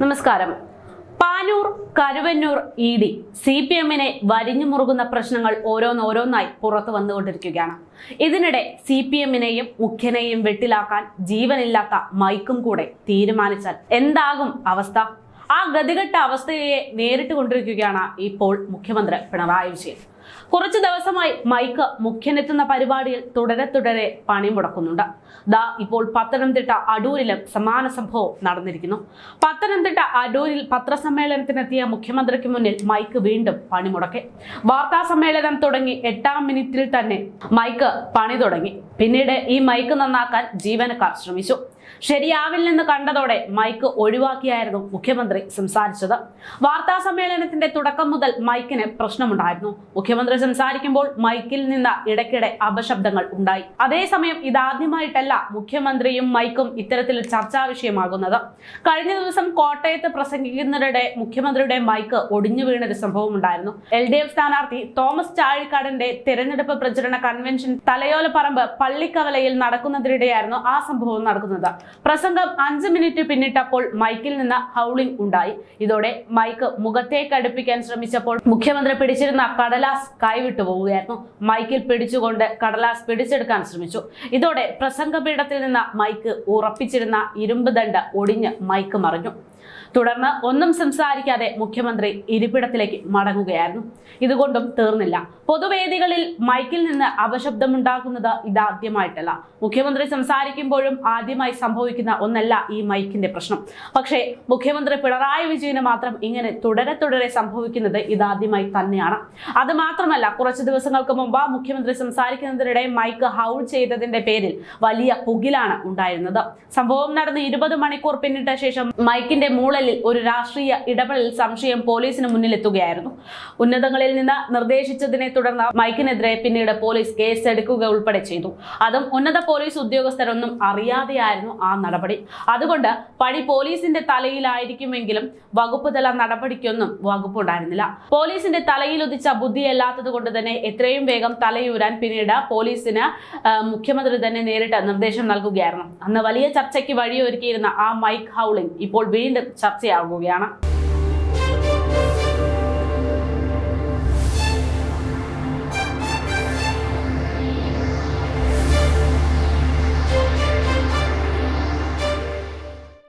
നമസ്കാരം. Panoor Karuvannur E D C P എമ്മിനെ വരിഞ്ഞു മുറുകുന്ന പ്രശ്നങ്ങൾ ഓരോന്നോരോന്നായി പുറത്തു വന്നുകൊണ്ടിരിക്കുകയാണ്. ഇതിനിടെ സി പി എമ്മിനെയും മുഖ്യനെയും വെട്ടിലാക്കാൻ ജീവനില്ലാത്ത മൈക്കും കൂടെ തീരുമാനിച്ചാൽ എന്താകും അവസ്ഥ? ആ ഗതികെട്ട അവസ്ഥയെ നേരിട്ട് കൊണ്ടിരിക്കുകയാണ് ഇപ്പോൾ മുഖ്യമന്ത്രി പിണറായി വിജയൻ. കുറച്ചു ദിവസമായി മൈക്ക് മുഖ്യനെത്തുന്ന പരിപാടിയിൽ തുടരെ തുടരെ പണി മുടക്കുന്നുണ്ട്. ദാ ഇപ്പോൾ പത്തനംതിട്ട അടൂരിലും സമാന സംഭവം നടന്നിരിക്കുന്നു. പത്തനംതിട്ട അടൂരിൽ പത്രസമ്മേളനത്തിനെത്തിയ മുഖ്യമന്ത്രിക്ക് മുന്നിൽ മൈക്ക് വീണ്ടും പണി പണിമുടക്കി വാർത്താ സമ്മേളനം തുടങ്ങി എട്ടാം മിനിറ്റിൽ തന്നെ മൈക്ക് പണി തുടങ്ങി. പിന്നീട് ഈ മൈക്ക് നന്നാക്കാൻ ജീവനക്കാർ ശ്രമിച്ചു. ശരിയാവില്ലെന്ന് കണ്ടതോടെ മൈക്ക് ഒഴിവാക്കിയായിരുന്നു മുഖ്യമന്ത്രി സംസാരിച്ചത്. വാർത്താ സമ്മേളനത്തിന്റെ തുടക്കം മുതൽ മൈക്കിന് പ്രശ്നമുണ്ടായിരുന്നു. മുഖ്യമന്ത്രി സംസാരിക്കുമ്പോൾ മൈക്കിൽ നിന്ന് ഇടയ്ക്കിടെ അപശബ്ദങ്ങൾ ഉണ്ടായി. അതേസമയം ഇതാദ്യമായിട്ടല്ല മുഖ്യമന്ത്രിയും മൈക്കും ഇത്തരത്തിൽ ചർച്ചാ വിഷയമാകുന്നത്. കഴിഞ്ഞ ദിവസം കോട്ടയത്ത് പ്രസംഗിക്കുന്നതിനിടെ മുഖ്യമന്ത്രിയുടെ മൈക്ക് ഒടിഞ്ഞു വീണൊരു സംഭവം ഉണ്ടായിരുന്നു. എൽ ഡി എഫ് സ്ഥാനാർത്ഥി തോമസ് ചാഴിക്കാടന്റെ തെരഞ്ഞെടുപ്പ് പ്രചരണ കൺവെൻഷൻ തലയോലപ്പറമ്പ് പള്ളിക്കവലയിൽ നടക്കുന്നതിനിടെയായിരുന്നു ആ സംഭവം നടക്കുന്നത്. പ്രസംഗം അഞ്ച് മിനിറ്റ് പിന്നിട്ടപ്പോൾ മൈക്കിൽ നിന്ന് ഹൗളിംഗ് ഉണ്ടായി. ഇതോടെ മൈക്ക് മുഖത്തേക്ക് അടുപ്പിക്കാൻ ശ്രമിച്ചപ്പോൾ മുഖ്യമന്ത്രി പിടിച്ചിരുന്ന കടലാസ് കൈവിട്ടു പോവുകയായിരുന്നു. മൈക്കിൽ പിടിച്ചുകൊണ്ട് കടലാസ് പിടിച്ചെടുക്കാൻ ശ്രമിച്ചു. ഇതോടെ പ്രസംഗപീഠത്തിൽ നിന്ന് മൈക്ക് ഉറപ്പിച്ചിരുന്ന ഇരുമ്പ് ദണ്ട് ഒടിഞ്ഞ് മൈക്ക് മറിഞ്ഞു. തുടർന്ന് ഒന്നും സംസാരിക്കാതെ മുഖ്യമന്ത്രി ഇരിപ്പിടത്തിലേക്ക് മടങ്ങുകയായിരുന്നു. ഇതുകൊണ്ടും തീർന്നില്ല. പൊതുവേദികളിൽ മൈക്കിൽ നിന്ന് അപശബ്ദമുണ്ടാകുന്നത് ഇതാദ്യമായിട്ടല്ല. മുഖ്യമന്ത്രി സംസാരിക്കുമ്പോഴും ആദ്യമായി സംഭവിക്കുന്ന ഒന്നല്ല ഈ മൈക്കിന്റെ പ്രശ്നം. പക്ഷേ മുഖ്യമന്ത്രി പിണറായി വിജയന് മാത്രം ഇങ്ങനെ തുടരെ തുടരെ സംഭവിക്കുന്നത് ഇതാദ്യമായി തന്നെയാണ്. അത് മാത്രമല്ല കുറച്ച് ദിവസങ്ങൾക്ക് മുമ്പ് മുഖ്യമന്ത്രി സംസാരിക്കുന്നതിനിടെ മൈക്ക് ഹൗൾ ചെയ്തതിന്റെ പേരിൽ വലിയ പുകിലാണ് ഉണ്ടായിരുന്നത്. സംഭവം നടന്ന് ഇരുപത് മണിക്കൂർ പിന്നിട്ട ശേഷം മൈക്കിന്റെ മൂളലിൽ ഒരു രാഷ്ട്രീയ ഇടപെടൽ സംശയം പോലീസിന് മുന്നിലെത്തുകയായിരുന്നു. ഉന്നതങ്ങളിൽ നിന്ന് നിർദ്ദേശിച്ചതിനെ തുടർന്ന് മൈക്കിനെതിരെ പിന്നീട് പോലീസ് കേസെടുക്കുക ഉൾപ്പെടെ ചെയ്തു. അതും ഉന്നത പോലീസ് ഉദ്യോഗസ്ഥരൊന്നും അറിയാതെയായിരുന്നു ആ നടപടി. അതുകൊണ്ട് പണി പോലീസിന്റെ തലയിലായിരിക്കുമെങ്കിലും വകുപ്പ് തല നടപടിക്കൊന്നും വകുപ്പുണ്ടായിരുന്നില്ല. പോലീസിന്റെ തലയിൽ ഉദിച്ച ബുദ്ധിയല്ലാത്തത് കൊണ്ട് തന്നെ എത്രയും വേഗം തലയൂരാൻ പിന്നീട് പോലീസിന് മുഖ്യമന്ത്രി തന്നെ നേരിട്ട് നിർദ്ദേശം നൽകുകയായിരുന്നു. അന്ന് വലിയ ചർച്ചയ്ക്ക് വഴിയൊരുക്കിയിരുന്ന ആ മൈക്ക് ഹൗളിംഗ് ഇപ്പോൾ വീണ്ടും ചർച്ചയാകുകയാണ്